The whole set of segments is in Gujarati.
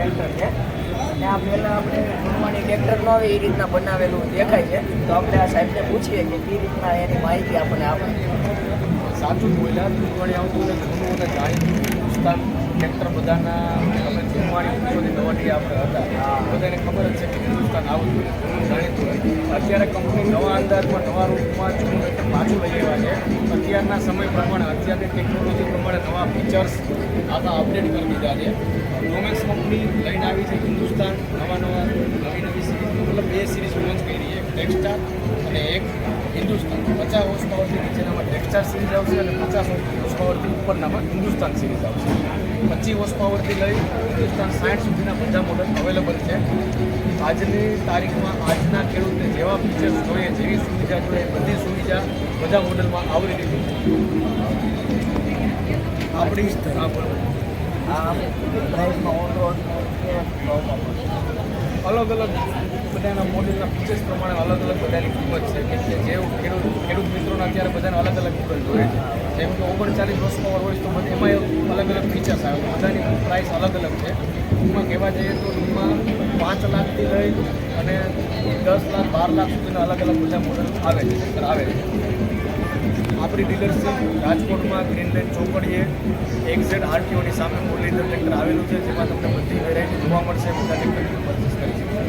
ટ્રેક્ટર છે. અને આ પહેલાં આપણે જૂનવાણી ટ્રેક્ટર ન આવે એ રીતના બનાવેલું દેખાય છે. તો આપણે આ સાહેબને પૂછીએ કે કઈ રીતના એની માહિતી આપણને આપે. સાચું બોલ્યા જૂનવાણી આવતું અને જૂનું અને જાણીતું હિન્દુસ્તાન ટ્રેક્ટર બધાના તમે જૂનવાણી પૂછોથી નવાટી આપણે હતા. બધાને ખબર જ છે કે હિન્દુસ્તાન આવું જોઈએ જાણીતું હોય. અત્યારે કંપની નવા અંદાજમાં નવા રૂપમાં જૂનું ટ્રેક્ટર પાછું લઈ આવ્યા છે. અત્યારના સમય પ્રમાણે અત્યારની ટેકનોલોજી પ્રમાણે નવા ફીચર્સ આખા અપડેટ કરી દીધા છે. રોમેક્સ કંપની લઈને આવી છે હિન્દુસ્તાન. નવા નવા, નવી નવી સિરીઝ મતલબ બે સિરીઝ લોન્ચ કરી એક ટેક્સટાર અને એક હિન્દુસ્તાન. પચાસ હોર્સ નીચેનામાં ટેક્સટાર સિરીઝ આવશે અને પચાસ હોર્સ ઉપરનામાં હિન્દુસ્તાન સિરીઝ આવશે. પચીસ વર્ષ પાવરથી લઈ હિન્દુસ્તાન સાઠ સુધીના બધા મોડલ અવેલેબલ છે. આજની તારીખમાં આજના ખેડૂતને જેવા ફીચર્સ જોઈએ જેવી સુવિધા જોઈએ બધી સુવિધા બધા મોડલમાં આવરી લીધી છે. આપણી અલગ અલગ બધાના મોડલના ફીચર્સ પ્રમાણે અલગ અલગ બધાની કિંમત છે. કે જે ખેડૂત ખેડૂત મિત્રોના અત્યારે બધાને અલગ અલગ મોડલ જોઈએ છે. જેમ કે ઓગણચાલીસ વર્ષ પાવર હોય તો એમાં અલગ અલગ ફીચર્સ આવે. બધાની પ્રાઇસ અલગ અલગ છે. ટૂંકમાં કહેવા જઈએ તો ટૂંકમાં પાંચ લાખથી લઈ અને દસ લાખ, બાર લાખ સુધીના અલગ અલગ બધા મોડલ આવે છે આવે છે. આપણી ડીલરશીપ રાજકોટમાં ગ્રીન લાઇન ચોકડીએ એક્ઝેટ આરટીઓની સામે મુરલીધર ટ્રેક્ટર આવેલું છે, જેમાં તમને બધી વેરાયટી જોવા મળશે, બધા ટ્રેક્ટર પરચેસ કરી શકશો.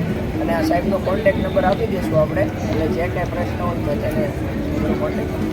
અને આ સાહેબનો કોન્ટેક્ટ નંબર આપી દઈશું આપણે, એટલે જે કાંઈ પ્રશ્ન હોય તો તેને કોન્ટેક્ટ